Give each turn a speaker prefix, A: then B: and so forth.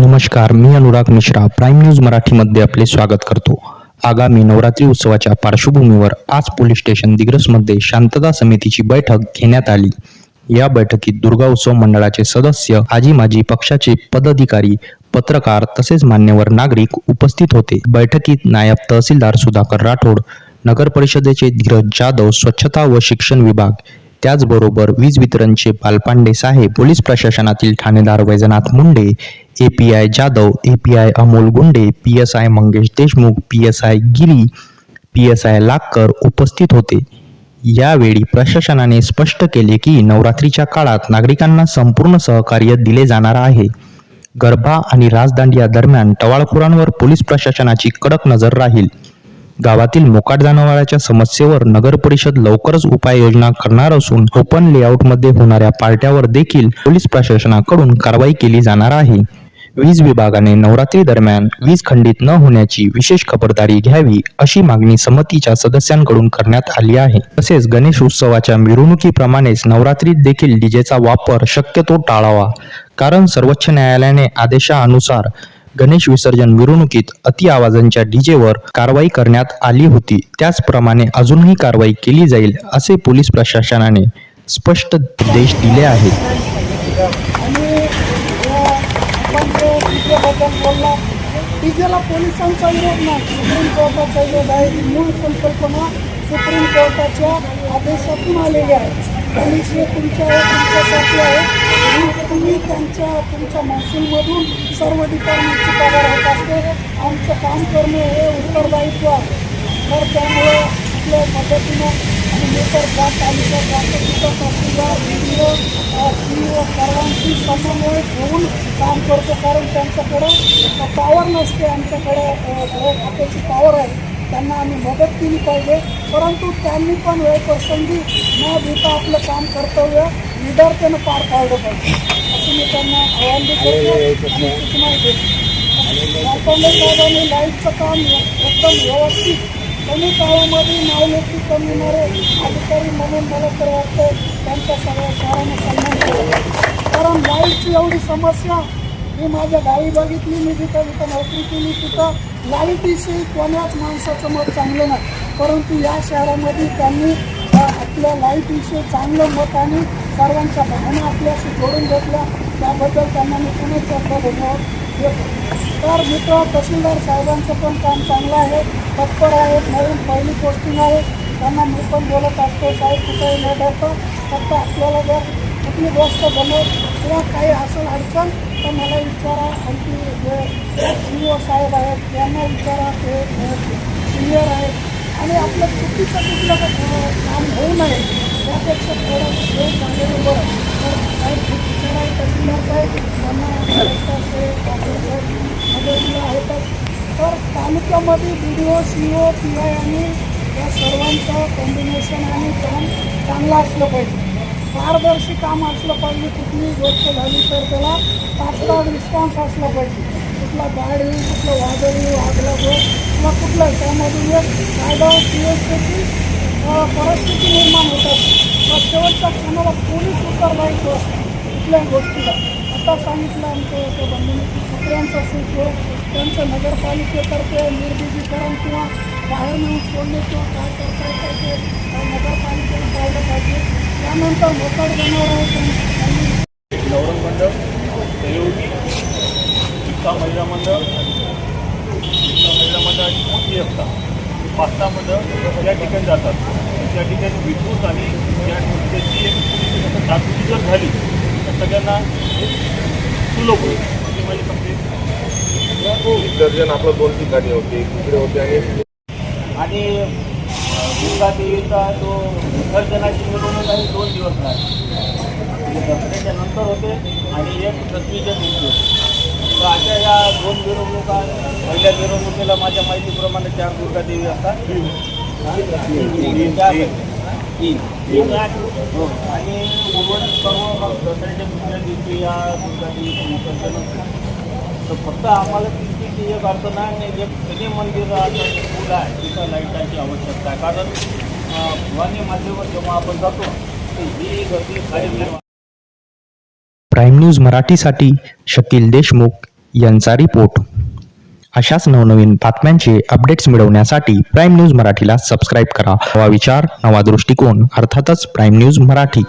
A: नमस्कार मी Anurag Mishra prime news मराठीमध्ये आपले स्वागत करतो. आगामी नवरात्री उत्सवाच्या पार्श्वभूमीवर आज पोलीस स्टेशन दिग्रसमध्ये शांतता समितीची बैठक घेण्यात आली. या बैठकीत दुर्गा उत्सव मंडळाचे सदस्य आजी माजी पक्षाचे पदाधिकारी पत्रकार तसेच मान्यवर नागरिक उपस्थित होते. बैठकीत नायब तहसीलदार सुधाकर राठोड नगर परिषदेचे धीरज जाधव स्वच्छता व शिक्षण विभाग त्याचबरोबर वीज वितरणचे पालपांडे साहेब पोलीस प्रशासनातील ठाणेदार Vaijnath Munde A P I Jadhav A P I Amol Gunde P S I Mangesh Deshmukh P S I Giri P S I Lakar उपस्थित होते. यावेळी प्रशासनाने स्पष्ट केले की नवरात्रीच्या काळात नागरिकांना संपूर्ण सहकार्य दिले जाणार आहे. गरबा आणि राजदांडिया दरम्यान टवाळखोरांवर पोलीस प्रशासनाची कडक नजर राहील. गावातील मोकाट जनावरांच्या समस्येवर नगर परिषद लवकरच उपाययोजना करणार असून ओपन लेआउटमध्ये होणाऱ्या पार्ट्यावर देखील पोलीस प्रशासनाकडून कारवाई केली जाणार आहे. वीज विभागाने नवरात्री दरम्यान वीज खंडित न होण्याची विशेष खबरदारी घ्यावी अशी मागणी समितीच्या सदस्यांकडून करण्यात आली आहे. तसेच गणेश उत्सवाच्या मिरवणुकीप्रमाणेच नवरात्रीत देखील डीजेचा वापर शक्यतो टाळावा कारण सर्वोच्च न्यायालयाने आदेशानुसार गणेश विसर्जन मिरवणुकीत अति आवाजांच्या डीजेवर कारवाई करण्यात आली होती. त्याचप्रमाणे अजूनही कारवाई केली जाईल असे पोलीस प्रशासनाने स्पष्ट निर्देश दिले आहेत.
B: आणि डीजेला पोलिसांचा विरोध नाही. सुप्रीम कोर्टाचा विरोध आहे ही मूळ संकल्पना सुप्रीम कोर्टाच्या आदेशातून आलेली आहे. पोलीस हे तुमच्या तुमच्यासाठी आहे. आणि तुम्ही त्यांच्या तुमच्या महसूलमधून सर्व डिपार्टमेंटची पगार होत असते. आमचं काम करणे हे उत्तरदायित्व आहे. तर त्यामुळे आपल्या पद्धतीनं आणि नंतर त्या तालुक्यात वाहतुकीचा तहसीलदार बी सी सर्वांशी समन्वय ठेवून काम करतो. कारण त्यांच्याकडं पॉवर नसते. आमच्याकडे खात्याची पॉवर आहे. त्यांना आम्ही मदत केली पाहिजे. परंतु त्यांनी पण वेळ प्रसंगी न देता आपलं काम कर्तव्य निडरतेनं पार पाडलं पाहिजे. असं मी त्यांना आव्हान देतो. आणि सूचना देतो साहेबांनी लाईटचं काम एकदम व्यवस्थित कमी काळामध्ये नावलेखी कमिणारे अधिकारी म्हणून मला तर वाटतं त्यांच्या सगळ्या शहराने सन्मान करावा कारण लाईटची एवढी समस्या मी माझ्या गावी बघितली मी जिथं जिथं नोकरी केली तिथं लाईटीविषयी कोणाच माणसाचं मत चांगलं नाही. परंतु या शहरामध्ये त्यांनी आपल्या लाईटविषयी चांगलं मत आणि सर्वांच्या भावना आपल्याशी जोडून घेतल्या. त्याबद्दल त्यांना मी पुन्हा एकदा धन्यवाद देतो. तर मित्र तहसीलदार साहेबांचं पण काम चांगलं आहे. तत्पर आहेत नवीन पहिली पोस्टिंग आहे. त्यांना मी पण बोलत असतो साहेब कुठेही न डरता फक्त आपल्याला जर कुठली गोष्ट बनवत किंवा काही असेल अडचण तर मला विचारा आणखी जे सी ओ साहेब आहेत त्यांना विचारा ते सिनियर आहेत. आणि आपलं चुकीचं कुठलं काम होऊ नये त्यापेक्षा थोडं वेळ झालेलं बरं. तर साहेब खूप आहे तहसीलदार साहेब त्यांना साहेब पाटील साहेब मदतीला आहेतच तर तालुक्यामध्ये B D O C O P I आणि या सर्वांचं कॉम्बिनेशन आणि काम चांगलं असलं पाहिजे. पारदर्शी काम असलं पाहिजे कुठलीही गोष्ट झाली तर त्याला तात्काळ रिस्पॉन्स असला पाहिजे. कुठला गाड येईल कुठलं वादळ येईल आग लागो किंवा कुठलं त्यामधून एक कायदा सुव्यवस्थेची परिस्थिती निर्माण होतात. किंवा शेवटच्या क्षणाला पोलीस उत्तरदायित्व असतं कुठल्याही गोष्टीला. आता सांगितलं आमच्या एका बंधूंनी की कुत्र्यांचा सूट हो, त्यांचं नगरपालिकेतर्फे निर्बीजीकरण किंवा बाहेर नेऊन सोडणे किंवा काय करता येतं ते त्या नगरपालिकेने पाहिलं पाहिजे. त्यानंतर मोकाट जनावर आहे. त्यांनी
C: नवरंग मंडळ सहयोगी इप्ता महिला मंडळ इप्ता महिला मंडळाची मोठी असता पाच सहा मंडळ त्या ठिकाणी जातात. त्या ठिकाणी विद्युत आणि या त्याची जागृती जर झाली तर सगळ्यांना सुलभ होईल. अशी माझी कंप्लेंट
D: विसर्जन आपलं दोन ठिकाणी होते तिकडे होते आणि
C: दुर्गा देवीचा जो विसर्जनाची मिरवणूक आहे दोन दिवस म्हणजे दसऱ्याच्या नंतर होते आणि एक पृथ्वीच्या दिवशी होते. तर अशा या दोन मिरवणुका पहिल्या मिरवणुकीला माझ्या माहितीप्रमाणे चार दुर्गा देवी असतात तीन. हो. आणि उर्वरित सर्व मग दसऱ्याच्या दुसऱ्या दिवशी या दुर्गा देवीचं विसर्जन तर फक्त आम्हाला तिथे एक अडचण आहे आणि जे सगळे मंदिराचं फुल आहे तिथं लाईटाची आवश्यकता आहे. कारण अं, भवानी मातेवर जेव्हा आपण जातो तर ही गर्दी खाली
A: प्राईम न्यूज मराठीसाठी शकील देशमुख यांचा रिपोर्ट. अशाच नवनवीन बातम्यांचे अपडेट्स मिळवण्यासाठी प्राईम न्यूज मराठीला सबस्क्राईब करा. नवा विचार नवा दृष्टिकोन अर्थातच प्राईम न्यूज मराठी.